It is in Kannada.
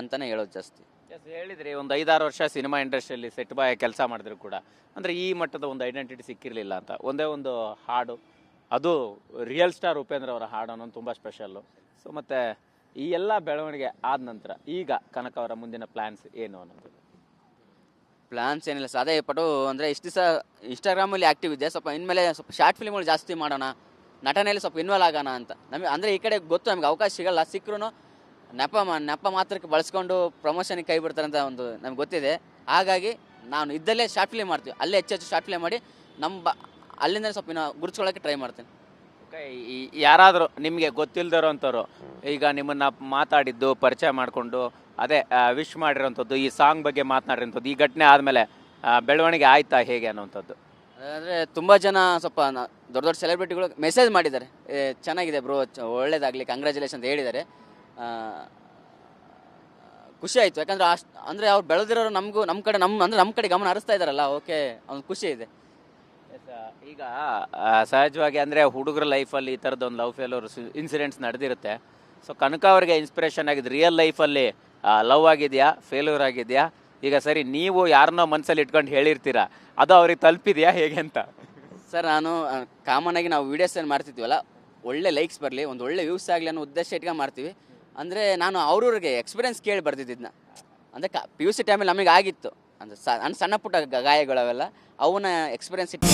ಅಂತಲೇ ಹೇಳೋದು ಜಾಸ್ತಿ. ಎಸ್ ಹೇಳಿದ್ರಿ ಒಂದು ಐದಾರು ವರ್ಷ ಸಿನಿಮಾ ಇಂಡಸ್ಟ್ರಿಯಲ್ಲಿ ಸೆಟ್ ಬಾಯ್ ಕೆಲಸ ಮಾಡಿದ್ರು ಕೂಡ. ಅಂದರೆ ಈ ಮಟ್ಟದ ಒಂದು ಐಡೆಂಟಿಟಿ ಸಿಕ್ಕಿರಲಿಲ್ಲ ಅಂತ. ಒಂದೇ ಒಂದು ಹಾಡು. ಅದು ರಿಯಲ್ ಸ್ಟಾರ್ ಉಪೇಂದ್ರ ಅವರ ಹಾಡು ಅನ್ನೋದು ತುಂಬ ಸ್ಪೆಷಲ್ಲು ಸೊ ಮತ್ತು ಈ ಎಲ್ಲ ಬೆಳವಣಿಗೆ ಆದ ನಂತರ ಈಗ ಕನಕ ಅವರ ಮುಂದಿನ ಪ್ಲ್ಯಾನ್ಸ್ ಏನು ಅನ್ನೋದು. ಪ್ಲಾನ್ಸ್ ಏನಿಲ್ಲ ಸರ್. ಅದೇ ಪಟು ಅಂದರೆ ಇಷ್ಟು ದಿವಸ ಇನ್ಸ್ಟಾಗ್ರಾಮಲ್ಲಿ ಆ್ಯಕ್ಟಿವ್ ಇದೆ ಸ್ವಲ್ಪ ಇನ್ಮೇಲೆ ಸ್ವಲ್ಪ ಶಾರ್ಟ್ ಫಿಲ್ಮ್ಗಳು ಜಾಸ್ತಿ ಮಾಡೋಣ. ನಟನೆಯಲ್ಲಿ ಸ್ವಲ್ಪ ಇನ್ವಾಲ್ವ್ ಆಗೋಣ ಅಂತ. ನಮಗೆ ಅಂದರೆ ಈ ಕಡೆ ಗೊತ್ತು ನಮಗೆ ಅವಕಾಶ ಸಿಗಲ್ಲ. ಸಿಕ್ಕರೂ ನೆಪ ನೆಪ ಮಾತ್ರಕ್ಕೆ ಬಳಸ್ಕೊಂಡು ಪ್ರಮೋಷನ್ಗೆ ಕೈ ಬಿಡ್ತಾರೆ ಅಂತ ಒಂದು ನಮ್ಗೆ ಗೊತ್ತಿದೆ. ಹಾಗಾಗಿ ನಾನು ಇದ್ದಲ್ಲೇ ಶಾರ್ಟ್ ಫಿಲ್ಮ್ ಮಾಡ್ತೀವಿ. ಅಲ್ಲೇ ಹೆಚ್ಚು ಹೆಚ್ಚು ಶಾರ್ಟ್ ಫಿಲ್ಮ್ ಮಾಡಿ ನಮ್ಮ ಬ ಅಲ್ಲಿಂದ ಸ್ವಲ್ಪ ಇನ್ನು ಗುರುತಿಸ್ಕೊಳ್ಳೋಕ್ಕೆ ಟ್ರೈ ಮಾಡ್ತೀನಿ. ಯಾರಾದರೂ ನಿಮಗೆ ಗೊತ್ತಿಲ್ಲದಿರೋ ಅಂಥವ್ರು ಈಗ ನಿಮ್ಮನ್ನು ಮಾತಾಡಿದ್ದು ಪರಿಚಯ ಮಾಡಿಕೊಂಡು ಅದೇ ವಿಶ್ ಮಾಡಿರೋಂಥದ್ದು ಈ ಸಾಂಗ್ ಬಗ್ಗೆ ಮಾತನಾಡಿರೋಂಥದ್ದು ಈ ಘಟನೆ ಆದಮೇಲೆ ಬೆಳವಣಿಗೆ ಆಯ್ತಾ ಹೇಗೆ ಅನ್ನೋಂಥದ್ದು ಅಂದರೆ ತುಂಬ ಜನ ಸ್ವಲ್ಪ ದೊಡ್ಡ ದೊಡ್ಡ ಸೆಲೆಬ್ರಿಟಿಗಳು ಮೆಸೇಜ್ ಮಾಡಿದ್ದಾರೆ. ಚೆನ್ನಾಗಿದೆ ಬ್ರೋ ಒಳ್ಳೇದಾಗಲಿ ಕಂಗ್ರ್ಯಾಚುಲೇಷನ್ ಅಂತ ಹೇಳಿದ್ದಾರೆ. ಖುಷಿ ಆಯಿತು. ಯಾಕಂದ್ರೆ ಅಷ್ಟು ಅಂದರೆ ಅವ್ರು ಬೆಳೆದಿರೋರು ನಮಗೂ ನಮ್ಮ ಕಡೆ ನಮ್ಮ ಅಂದರೆ ನಮ್ಮ ಕಡೆ ಗಮನ ಹರಿಸ್ತಾ ಇದ್ದಾರಲ್ಲ ಓಕೆ ಅವ್ನು ಖುಷಿ ಇದೆ. ಈಗ ಸಹಜವಾಗಿ ಅಂದರೆ ಹುಡುಗರ ಲೈಫಲ್ಲಿ ಈ ಥರದ್ದು ಒಂದು ಲವ್ ಫೇಲೋರ್ ಇನ್ಸಿಡೆಂಟ್ಸ್ ನಡೆದಿರುತ್ತೆ. ಸೊ ಕನಕ ಅವರಿಗೆ ಇನ್ಸ್ಪಿರೇಷನ್ ಆಗಿದ್ದು ರಿಯಲ್ ಲೈಫಲ್ಲಿ ಲವ್ ಆಗಿದೆಯಾ ಫೇಲ್ಯೂರ್ ಆಗಿದೆಯಾ? ಈಗ ಸರಿ ನೀವು ಯಾರನ್ನೋ ಮನಸ್ಸಲ್ಲಿ ಇಟ್ಕೊಂಡು ಹೇಳಿರ್ತೀರಾ? ಅದು ಅವ್ರಿಗೆ ತಲುಪಿದೆಯಾ ಹೇಗೆ ಅಂತ? ಸರ್ ನಾನು ಕಾಮನ್ ಆಗಿ ನಾವು ವೀಡಿಯೋಸ್ ಏನು ಮಾಡ್ತಿದ್ವಲ್ಲ ಒಳ್ಳೆ ಲೈಕ್ಸ್ ಬರಲಿ ಒಂದು ಒಳ್ಳೆ ವ್ಯೂಸ್ ಆಗಲಿ ಅನ್ನೋ ಉದ್ದೇಶ ಇಟ್ಕೊಂಡು ಮಾಡ್ತೀವಿ. ಅಂದರೆ ನಾನು ಅವ್ರವ್ರಿಗೆ ಎಕ್ಸ್ಪೀರಿಯನ್ಸ್ ಕೇಳಿ ಬರ್ದಿದ್ದನ್ನ ಅಂದರೆ ಕ ಪಿ ಯು ಸಿ ಟೈಮಲ್ಲಿ ನಮಗೆ ಆಗಿತ್ತು. ಅಂದರೆ ಸಣ್ಣ ಪುಟ್ಟ ಗಾಯಗಳವೆಲ್ಲ, ಅವನ್ನ ಎಕ್ಸ್ಪೀರಿಯನ್ಸ್ ಇಟ್ಟು